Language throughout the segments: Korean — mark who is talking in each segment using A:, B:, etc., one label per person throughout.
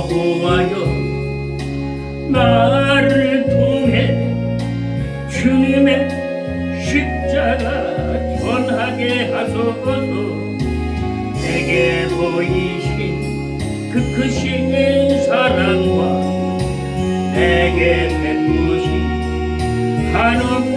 A: 거부하여 나를 통해 주님의 십자가 전하게 하소서. 내게 보이신 그 크신 사랑과 내게 베푸신 한없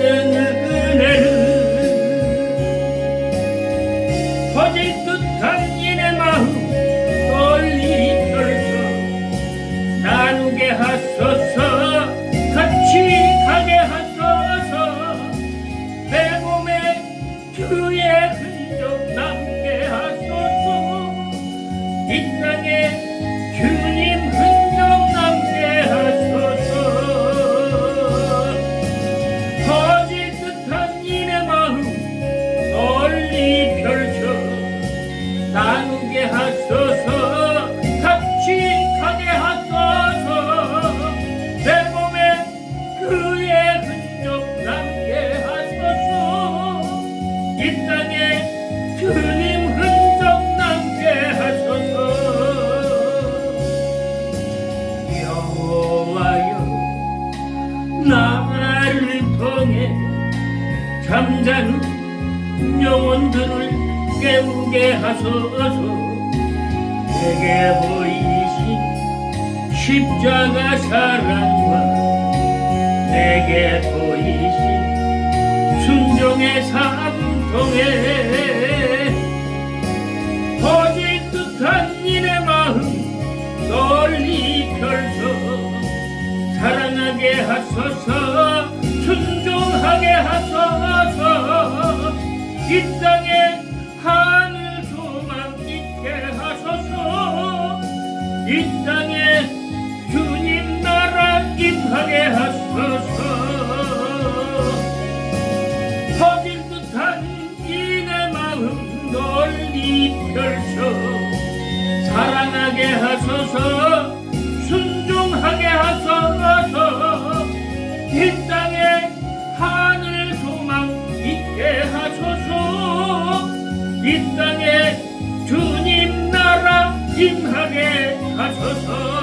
A: 잠자는 영혼들을 깨우게 하소서. 내게 보이신 십자가 사랑과 내게 보이신 순종의 삶 통해 터질 듯한 이내 마음 널리 펼쳐 사랑하게 하소서 순종하게 하소서 이 땅에 하늘 소망 있게 하소서. 이 땅에 주님 나라 임하게 하소서. 터질 듯한 이내 마음 널리 펼쳐 사랑하게 하소서 이 땅에 주님 나라 임하게 하소서